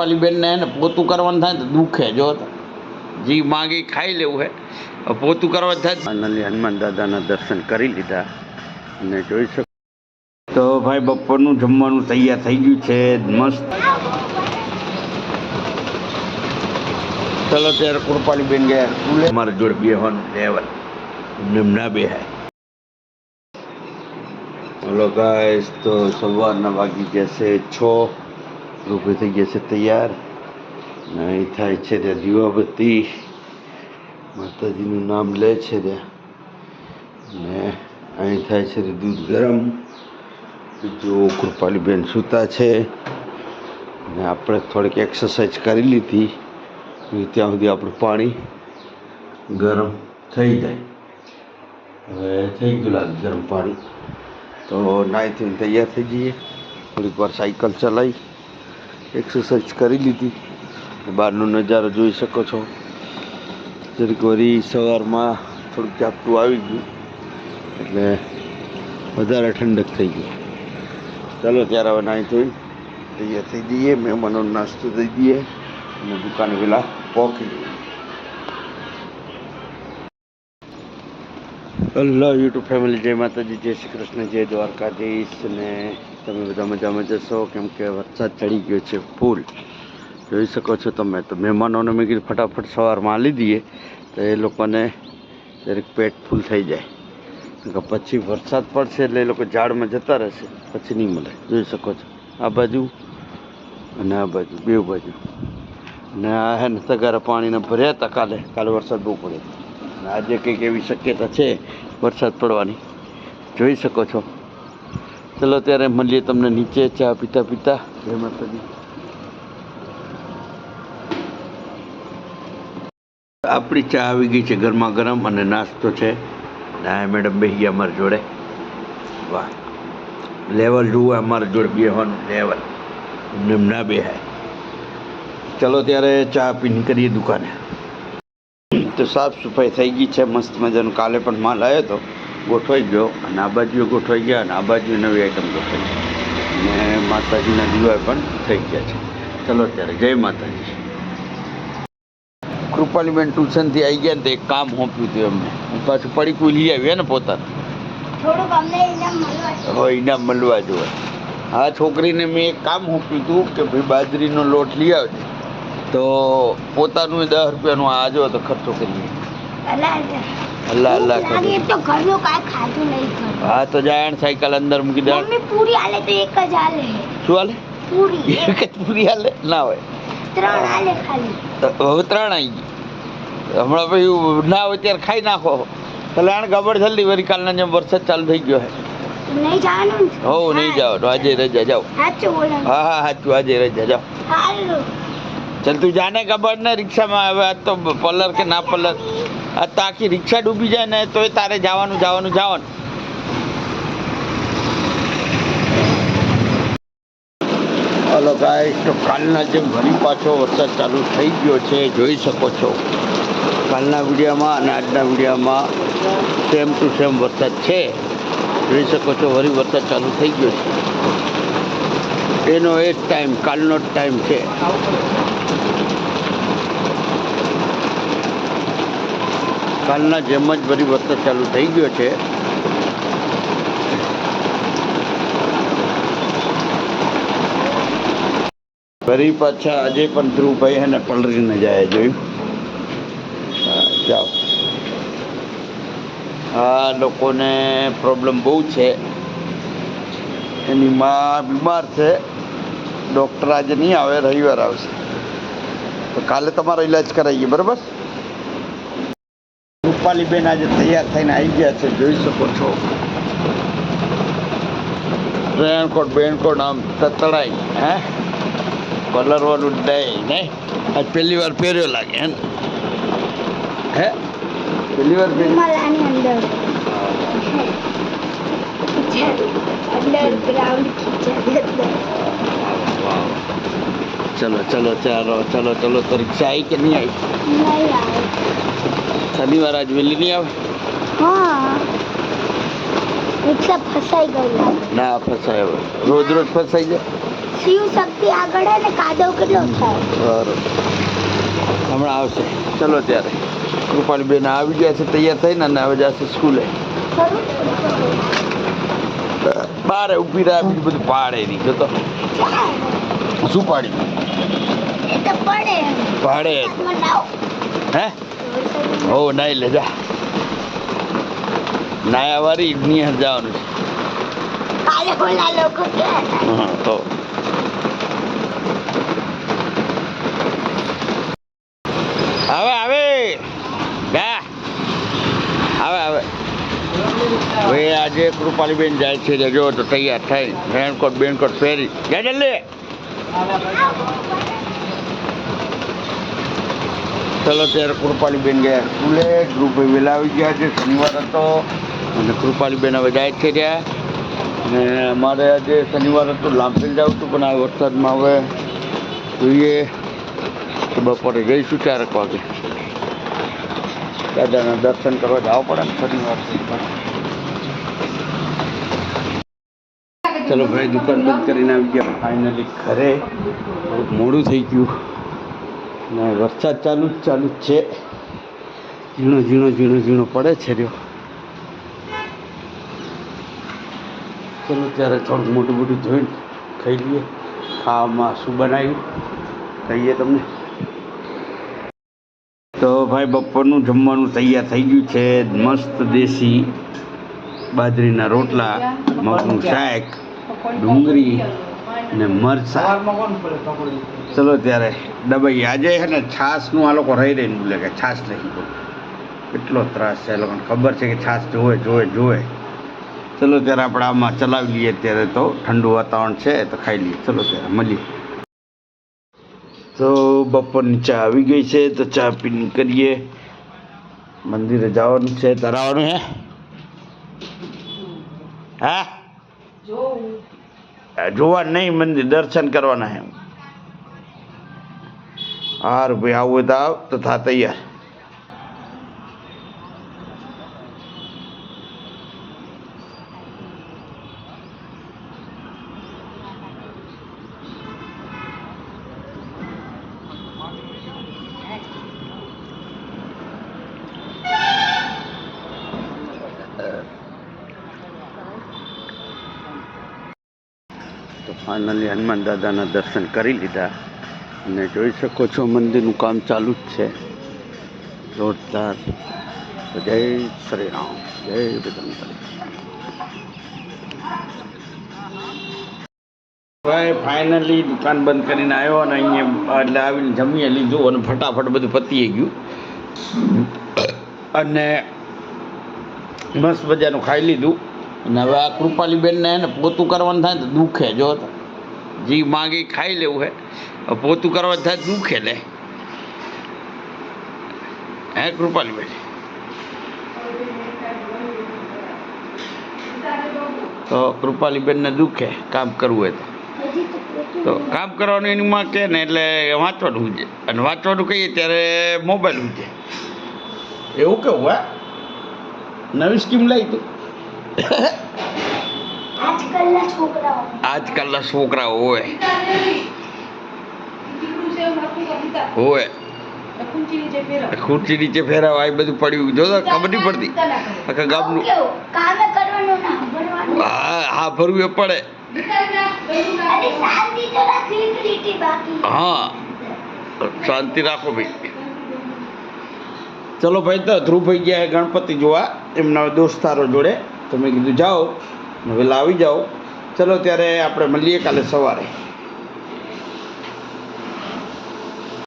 વાલી બેનને એને પોતું કરવાનું થાય તો દુખે જો જી માગી ખાઈ લેવું હે. પોતું કરવાનું થાય ફાઇનલી હનુમાન દાદાના દર્શન કરી લીધા અને જોઈ શકો તો ભાઈ બપોરનું જમવાનું તૈયાર થઈ ગયું છે. મસ્ત. ચલો ત્યારે કૃપાલી બેન ગયા. સ્કૂલે મારા જોડે બે હોન લેવલ નિમના ના બે હે હલો ગાઈસ તો સવારના વાગી જશે છ. રૂપિયા થઈ ગયા છે તૈયાર. નહીં થાય છે ત્યાં દીવાબત્તી. માતાજીનું નામ લે છે ત્યાં ને અહીં થાય છે દૂધ ગરમ. બીજું કૃપાલીબેન સૂતા છે. ને આપણે થોડીક એક્સરસાઇઝ કરી લીધી. ત્યાં સુધી આપણું પાણી ગરમ થઈ જાય. હવે થઈ ગયું લાગે ગરમ પાણી. તો નાહી થઈને તૈયાર થઈ જઈએ. થોડીક વાર સાયકલ ચલાવી. એક્સરસાઇઝ કરી લીધી. બહારનો નજારો જોઈ શકો છો. જરીક વરી સવારમાં થોડુંક ઝાપટું આવી ગયું. એટલે વધારે ઠંડક થઈ ગઈ. ચાલો, ત્યારે હવે નાહી ધોઈ તૈયાર થઈ જઈએ. મહેમાનો નાસ્તો દઈ દઈએ. અને દુકાને પેલા પહોંચી હેલો યુટ્યુબ ફેમિલી જય માતાજી. જય શ્રી કૃષ્ણ. જય દ્વારકાધીશ. ને તમે બધા મજામાં જશો? કેમ કે વરસાદ ચડી ગયો છે ફૂલ. જોઈ શકો છો તમે, તો મહેમાનોને મેં કીધું ફટાફટ સવારમાં આલી દઈએ, તો એ લોકોને દરેક પેટ ફૂલ થઈ જાય. પછી વરસાદ પડશે એટલે એ લોકો ઝાડમાં જતા રહેશે, પછી નહીં મળે. જોઈ શકો છો. આ બાજુ અને આ બાજુ, બે બાજુ. ને આ હે ને તગારા પાણીને ભર્યા હતા કાલે. કાલે વરસાદ બહુ પડ્યો અને આજે કંઈક એવી શક્યતા છે વરસાદ પડવાની. જોઈ શકો છો. ચલો ત્યારે મળીએ તમને નીચે ચા પીતા પીતા. જય માતાજી. આપણી ચા આવી ગઈ છે ગરમા ગરમ અને નાસ્તો છે. ના મેડમ બેસી ગયા અમારી જોડે. વાહ. લેવલ જુઓ અમારા જોડે બેહવાનું લેવલ. એમને એમ ના બેહાય. ચલો ત્યારે ચા પીને કરીએ દુકાને. તો સાફ સફાઈ થઈ ગઈ છે, મસ્ત મજાનું. કાલે પણ માલ આવ્યો હતો ગોઠવાઈ ગયો. અને આ બાજુએ ગોઠવાઈ ગયા અને આ બાજુ નવી આઈટમ ગોઠવાઈ ગઈ. અને માતાજીના દીવા પણ થઈ ગયા છે. ચલો ત્યારે જય માતાજી. કૃપાલીબેન ટ્યુશનથી આવી ગયા ને તો એક કામ સોંપ્યું હતું એમને. હું પાછું પડીકું લઈ આવ્યા ને પોતાનું. હવે ઇનામ મળવા જોઈએ. આ છોકરીને મેં એક કામ સોંપ્યું હતું કે ભાઈ બાજરીનો લોટ લઈ આવજે. તો પોતાનું દસ રૂપિયાનું આ જો તો ખર્ચો કરીએ અલ્લાહ અલ્લાહ કરી. તો ઘરનું કાંઈ ખાધું નહીં ઘર. હા તો જાયણ સાયકલ અંદર મૂકી દે. મમ્મી પૂરી હાલે તો એક જ હાલે. શું હાલે? પૂરી એક જ પૂરી હાલે? ના હોય. ત્રણ હાલે ખાલી. હવે ત્રણ આવી ગઈ. હમણાં પછી ના હોય ત્યારે ખાઈ નાખો. કલ્યાણ ગબડ જલ્દી વરી કાલના જેમ વરસાદ ચાલુ થઈ ગયો હે. નહીં જવાનું હો નહીં જાઓ તો આજે રજા જાઓ. હા હા સાચું. આજે રજા જાઓ. ચાલ તું જાને ખબર ને રિક્ષામાં હવે તો પલર કે ના પલર? આ તો આખી રિક્ષા ડૂબી જાય ને તોય તારે જવાનું જવાનું જવાનું. હલો ગાઈસ તો કાલના જેમ ફરી પાછો વરસાદ ચાલુ થઈ ગયો છે, જોઈ શકો છો. કાલના વિડીયોમાં અને આજના વિડીયોમાં સેમ ટુ સેમ વરસાદ છે. જોઈ શકો છો વરી વરસાદ ચાલુ થઈ ગયો છે. એનો એ જ ટાઈમ કાલનો જ ટાઈમ છે. કાલના જેમ જ બધી વરસાદ ચાલુ થઈ ગયો છે. ફરી પાછા આજે પણ ધ્રુવભાઈ હે ને પલરીને જાય જોયું? જાઓ. આ લોકોને પ્રોબ્લેમ બહુ છે. એની માં બીમાર છે. ડૉક્ટર આજે નહીં આવે, રવિવાર આવશે. તો કાલે તમારો ઈલાજ કરાવીએ, બરાબર? રૂપાલીબેન આજે તૈયાર થઈને આવી ગયા છે, જોઈ શકો છો. રેણકોટ બેનકોટ આમ તતડાઈ હે? કલરવાળું વાળું દઈ ને? આજ પહેલી વાર પહેર્યો લાગે? હે પહેલી વાર પહેર્યો? ચલો ચલો ચાલો ચલો ચલો તો રિક્ષા આવી કે નહીં આવી? શનિવાર આજ વહેલી નહીં આવે? રિક્ષા ફસાઈ ગઈ ના ફસાય હવે. રોજ રોજ ફસાઈ જાય? શિવ શક્તિ આગળ હે કાદવ કેટલો થાય? બરોબર. હમણાં આવશે. ચલો ત્યારે. કૃપાલી બેન આવી ગયા છે તૈયાર થઈને અને હવે જશે સ્કૂલે. બારે ઊભી રહ્યા બીજું બધું પાડે નહીં. જોતો. શું પાડી? પાડે. હે? હો નાઈ લે જા. નાયા વારી ની જવાનું છે. તો. હવે આવે. ગા હવે હવે ભાઈ આજે કૃપાલીબેન જાય છે જજો તો તૈયાર થઈ રેનકોટ બેનકોટ પહેરી. જાય જલ્દી. ચલો ત્યારે કૃપાલીબેન ગયા સ્કૂલે. ધ્રુવભાઈ વહેલા આવી ગયા છે. શનિવાર હતો અને કૃપાલીબેન હવે જાય છે ત્યાં અને અમારે આજે શનિવાર હતો લાંબી જવું હતું, પણ આ વરસાદમાં હવે જોઈએ તો બપોરે જઈશું ચારક વાગે. દાદાના દર્શન કરવા જવા પડે ને શનિવાર છે. ચલો ભાઈ, દુકાન બંધ કરીને આવી ગયા. ફાઇનલી ઘરે. મોડું થઈ ગયું. ને વરસાદ ચાલુ જ ચાલુ જ છે. ઝીણો ઝીણો ઝીણો ઝીણો પડે છે રહ્યો. ચલો ત્યારે થોડુંક મોટું મોટું જોઈને ખાઈ લઈએ. ખાવામાં શું બનાવ્યું? કહીએ તમને. તો ભાઈ, બપોરનું જમવાનું તૈયાર થઈ ગયું છે. મસ્ત દેશી બાજરીના રોટલા, મગનું શાક. ડુંગળી ને મરચા. ચલો ત્યારે ડબાઈ. આજે છે ને છાસનું આ લોકો રહી રહીને બોલે કે છાશ નહીં બોલે કેટલો ત્રાસ છે એ લોકોને ખબર છે કે છાશ જોવે જોવે જોવે. ચલો ત્યારે આપણે આમાં ચલાવી લઈએ ત્યારે તો. ઠંડુ વાતાવરણ છે તો ખાઈ લઈએ. ચલો ત્યારે મળીએ. તો બપોરની ચા આવી ગઈ છે તો ચા પીને કરીએ. મંદિરે જવાનું છે. તરાવાનું હે? હા? જોવા નહીં મંદિર દર્શન કરવાના હે હાર ભાઈ આવું તો આવ તો થા તૈયાર. ફાઇનલી હનુમાન દાદાના દર્શન કરી લીધા. અને જોઈ શકો છો મંદિરનું કામ ચાલુ જ છે. જોરદાર. જય શ્રી રામ જય ભાઈ ફાઇનલી દુકાન બંધ કરીને આવ્યો અને અહીંયા એટલે આવીને જમીએ લીધું અને ફટાફટ બધું પતી ગયું. અને મસ્ત મજાનું ખાઈ લીધું. અને હવે આ કૃપાલીબેનને એને પોતું કરવાનું થાય તો દુખે, જો. જી માગી ખાઈ લેવું હે. પોતું કરવા થાય દુખે લે. હે કૃપાલીબેન તો કૃપાલીબેનને દુખે કામ કરવું હોય તો. કામ કરવાનું એની માં કે ને એટલે વાંચવાનું છે અને વાંચવાનું કહીએ ત્યારે મોબાઈલ ઉજે એવું કેવું હે? નવી સ્કીમ લઈ તું. આજકાલના છોકરાઓ. આજકાલના છોકરાઓ હોય. હોય. ખુરશી નીચે ફેરાવા એ બધું પડ્યું. જો ખબર નહીં પડતી. આખા ગામનું. હા હા ભરવું એ પડે. હા. શાંતિ રાખો ભાઈ. ચલો ભાઈ તો ધ્રુવભાઈ ગયા ગણપતિ જોવા. એમના દોસ્તારો જોડે. તો મેં કીધું જાઓ. ને વહેલા આવી જાઓ. ચલો ત્યારે આપણે મળીએ કાલે સવારે.